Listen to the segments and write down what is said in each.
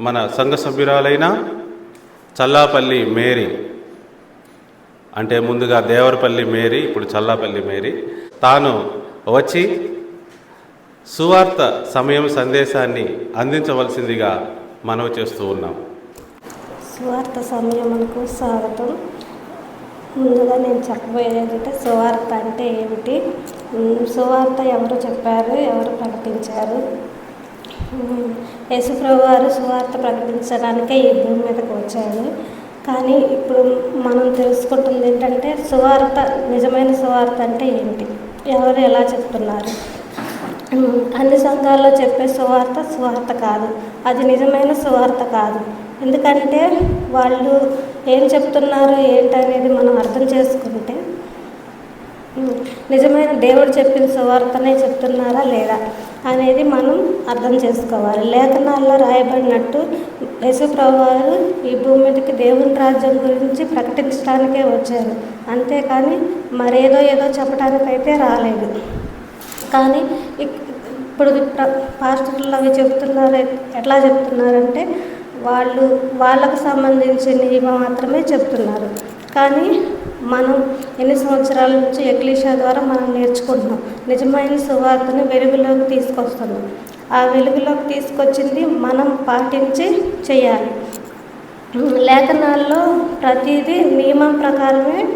మన సంఘ సభ్యురాలైన చల్లాపల్లి మేరీ. అంటే ముందుగా దేవరపల్లి మేరీ ఇప్పుడు చల్లాపల్లి మేరీ. తాను వచ్చి సువార్త సమయం సందేశాన్ని అందించవలసిందిగా మనవి చేస్తూ ఉన్నాం. సువార్త సమయమునకు స్వాగతం. ముందుగా నేను చెప్పబోయేది ఏంటంటే సువార్త అంటే ఏమిటి? సువార్త ఎవరు చెప్పారు? ఎవరు ప్రకటించారు? యేసుప్రభు వారు సువార్త ప్రకటించడానికే ఈ భూమి మీదకి వచ్చారు. కానీ ఇప్పుడు మనం తెలుసుకుంటుంది ఏంటంటే సువార్త నిజమైన సువార్త అంటే ఏంటి? ఎవరు ఎలా చెప్తున్నారు? అన్ని సంఘాల్లో చెప్పే సువార్త సువార్త కాదు. అది నిజమైన సువార్త కాదు. ఎందుకంటే వాళ్ళు ఏం చెప్తున్నారు ఏంటనేది మనం అర్థం చేసుకుంటే నిజమైన దేవుడు చెప్పిన సువార్తనే చెప్తున్నారా లేదా అనేది మనం అర్థం చేసుకోవాలి. లేఖనాల్లో రాయబడినట్టు యశుప్రభు వారు ఈ భూమి మీదకి దేవుని రాజ్యం గురించి ప్రకటించడానికే వచ్చారు. అంతేకాని మరేదో ఏదో చెప్పడానికైతే రాలేదు. కానీ ఇప్పుడు పాస్టర్లు అవి చెప్తున్నారు ఎట్లా చెప్తున్నారంటే వాళ్ళు వాళ్ళకు సంబంధించినవి మాత్రమే చెప్తున్నారు. కానీ మనం ఎన్ని సంవత్సరాల నుంచి ఎక్లీషా ద్వారా మనం నేర్చుకుంటున్నాం. నిజమైన సువార్తను వెలుగులోకి తీసుకొస్తున్నాం. ఆ వెలుగులోకి తీసుకొచ్చింది మనం పాటించి చేయాలి. లేఖనాల్లో ప్రతిదీ నియమం ప్రకారమే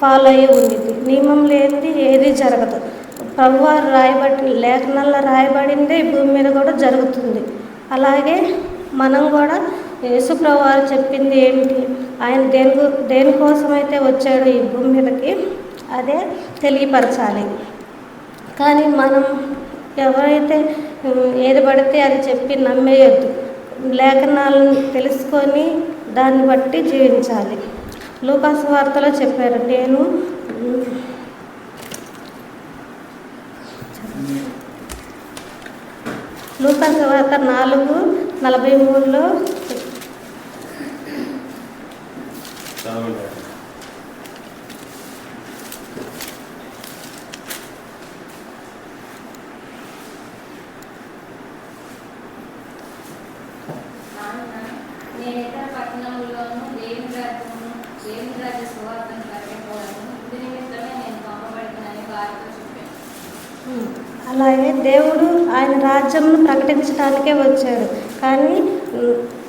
ఫాలో అయ్యి ఉండింది నియమం లేనిది ఏది జరగదు. ప్రభువారు రాయబడి లేఖనాల్లో రాయబడిందే భూమి మీద కూడా జరుగుతుంది. అలాగే మనం కూడా యేసు ప్రభువారు చెప్పింది ఏమిటి? ఆయన దేని దేనికోసమైతే వచ్చాడో ఈ భూమి మీదకి అదే తెలియపరచాలి. కానీ మనం ఎవరైతే ఏది పడితే అది చెప్పి నమ్మేయద్దు. లేఖనాలను తెలుసుకొని దాన్ని బట్టి జీవించాలి. లూకాసు వార్తలో చెప్పారు నేను లూకాసు వార్త నాలుగు నలభై మూడులో కావున నేను ఇతర పట్టణముల్లోనూ దేవుని రాజ్యమును దేవుని రాజ్య సువార్తను ఇందు నిమిత్తమే నేను పంపబడుతున్నానని వారితో చెప్పాను అలాగే దేవుడు ఆయన రాజ్యంను ప్రకటించడానికే వచ్చాడు. కానీ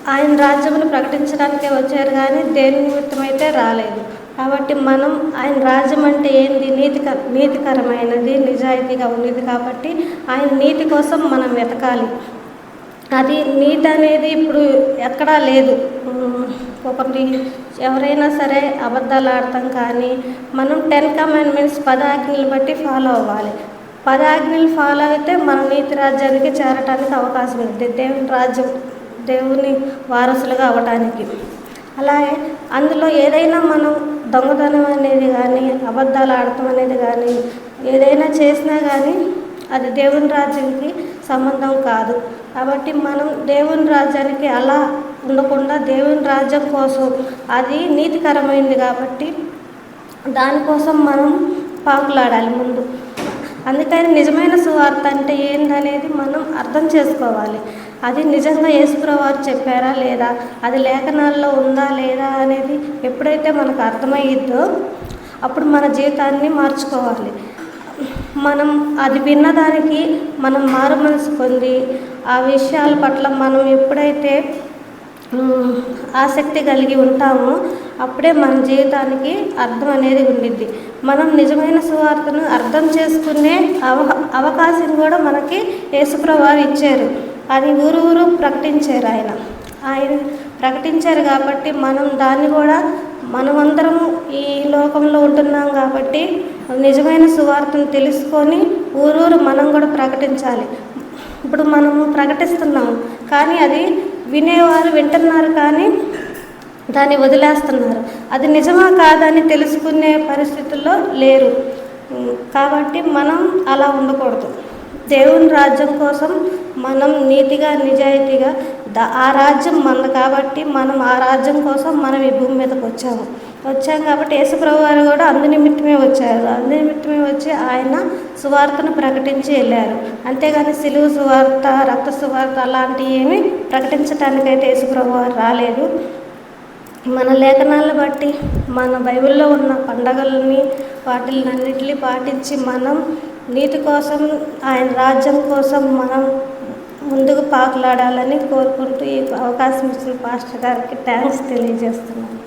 ఆయన రాజ్యమును ప్రకటించడానికే వచ్చారు కానీ దేని నిమిత్తమైతే రాలేదు. కాబట్టి మనం ఆయన రాజ్యం అంటే ఏంది? నీతిక నీతికరమైనది నిజాయితీగా ఉన్నది కాబట్టి ఆయన నీతి కోసం మనం వెతకాలి. అది నీతి అనేది ఇప్పుడు ఎక్కడా లేదు. ఒకటి ఎవరైనా సరే అబద్ధాలు ఆడతాం కానీ మనం టెన్ కమాండ్మెంట్స్ పదాజ్ఞలు బట్టి ఫాలో అవ్వాలి. పదాజ్ఞలు ఫాలో అయితే మన నీతి రాజ్యానికి చేరటానికి అవకాశం ఉంది. దేవుని రాజ్యం దేవుని వారసులుగా అవ్వటానికి అలాగే అందులో ఏదైనా మనం దొంగతనం అనేది కానీ అబద్ధాలు ఆడటం అనేది కానీ ఏదైనా చేసినా కానీ అది దేవుని రాజ్యానికి సంబంధం కాదు. కాబట్టి మనం దేవుని రాజ్యానికి అలా ఉండకుండా దేవుని రాజ్యం కోసం అది నీతికరమైంది కాబట్టి దానికోసం మనం పాకులాడాలి ముందు. అందుకని నిజమైన సువార్త అంటే ఏందనేది మనం అర్థం చేసుకోవాలి. అది నిజంగా యేసుప్రవారు చెప్పారా లేదా? అది లేఖనాల్లో ఉందా లేదా అనేది ఎప్పుడైతే మనకు అర్థమయ్యిద్దో అప్పుడు మన జీవితాన్ని మార్చుకోవాలి. మనం అది విన్నదానికి మనం మారు మనసు పొంది ఆ విషయాల పట్ల మనం ఎప్పుడైతే ఆసక్తి కలిగి ఉంటామో అప్పుడే మన జీవితానికి అర్థం అనేది ఉండిద్ది. మనం నిజమైన సువార్తను అర్థం చేసుకునే అవ అవకాశం కూడా మనకి యేసుప్రవారు ఇచ్చారు. అది ఊరు ఊరు ప్రకటించారు ఆయన. ఆయన ప్రకటించారు కాబట్టి మనం దాన్ని కూడా మనమందరము ఈ లోకంలో ఉంటున్నాం కాబట్టి నిజమైన సువార్తను తెలుసుకొని ఊరూరు మనం కూడా ప్రకటించాలి. ఇప్పుడు మనము ప్రకటిస్తున్నాము కానీ అది వినేవారు వింటున్నారు కానీ దాన్ని వదిలేస్తున్నారు. అది నిజమా కాదని తెలుసుకునే పరిస్థితుల్లో లేరు. కాబట్టి మనం అలా ఉండకూడదు. దేవుని రాజ్యం కోసం మనం నీతిగా నిజాయితీగా ఆ రాజ్యం మనది కాబట్టి మనం ఆ రాజ్యం కోసం మనం ఈ భూమి మీదకి వచ్చాము. వచ్చాం కాబట్టి యేసుప్రభు వారు కూడా అందు నిమిత్తమే వచ్చారు. అందు నిమిత్తమే వచ్చి ఆయన సువార్తను ప్రకటించి వెళ్ళారు. అంతేగాని సిలువు సువార్త రక్త సువార్త అలాంటివి ఏమీ ప్రకటించడానికైతే యేసుప్రభు వారు రాలేదు. మన లేఖనాలను బట్టి మన బైబిల్లో ఉన్న పండగలని వాటిలన్నింటినీ పాటించి మనం నీతి కోసం ఆయన రాజ్యం కోసం మనం ముందుకు పాకులాడాలని కోరుకుంటూ ఈ అవకాశం ఇచ్చిన పాస్టర్ గారికి థ్యాంక్స్ తెలియజేస్తున్నాను.